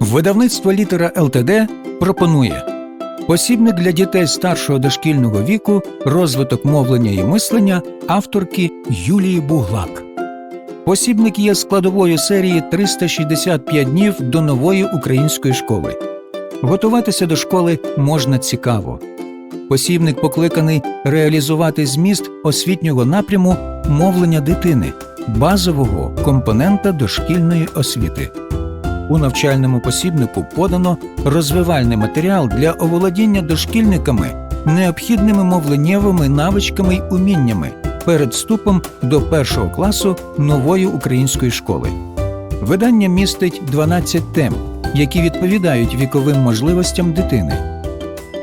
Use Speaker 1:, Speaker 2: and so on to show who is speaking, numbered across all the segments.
Speaker 1: Видавництво літера ЛТД пропонує посібник для дітей старшого дошкільного віку, розвиток мовлення і мислення авторки Юлії Буглак. Посібник є складовою серії 365 днів до нової української школи. Готуватися до школи можна цікаво. Посібник покликаний реалізувати зміст освітнього напряму мовлення дитини, базового компонента дошкільної освіти. У навчальному посібнику подано розвивальний матеріал для оволодіння дошкільниками необхідними мовленнєвими навичками й уміннями перед вступом до першого класу нової української школи. Видання містить 12 тем, які відповідають віковим можливостям дитини.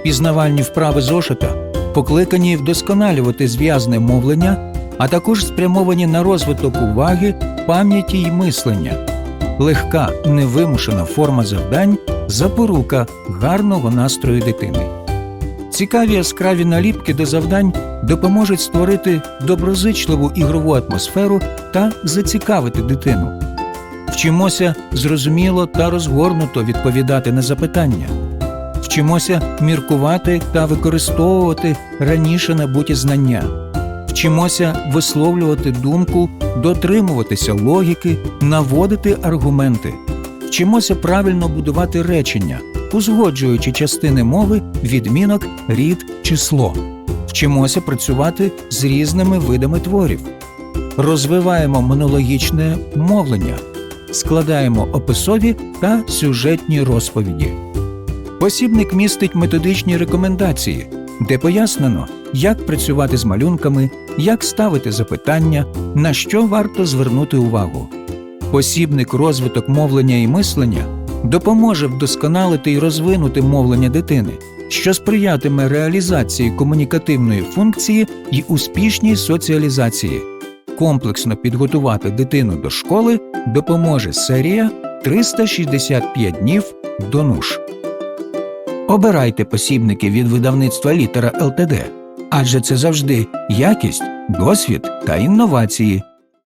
Speaker 1: Пізнавальні вправи зошита покликані вдосконалювати зв'язне мовлення, а також спрямовані на розвиток уваги, пам'яті й мислення. Легка, невимушена форма завдань запорука гарного настрою дитини. Цікаві яскраві наліпки до завдань допоможуть створити доброзичливу ігрову атмосферу та зацікавити дитину. Вчимося зрозуміло та розгорнуто відповідати на запитання. Вчимося міркувати та використовувати раніше набуті знання. Вчимося висловлювати думку, дотримуватися логіки, наводити аргументи. Вчимося правильно будувати речення, узгоджуючи частини мови, відмінок, рід, число. Вчимося працювати з різними видами творів. Розвиваємо монологічне мовлення, складаємо описові та сюжетні розповіді. Посібник містить методичні рекомендації, де пояснено, як працювати з малюнками, як ставити запитання, на що варто звернути увагу. Посібник розвиток мовлення і мислення допоможе вдосконалити і розвинути мовлення дитини, що сприятиме реалізації комунікативної функції і успішній соціалізації. Комплексно підготувати дитину до школи допоможе серія 365 днів до НУШ. Обирайте посібники від видавництва літера ЛТД, адже це завжди якість, досвід та інновації.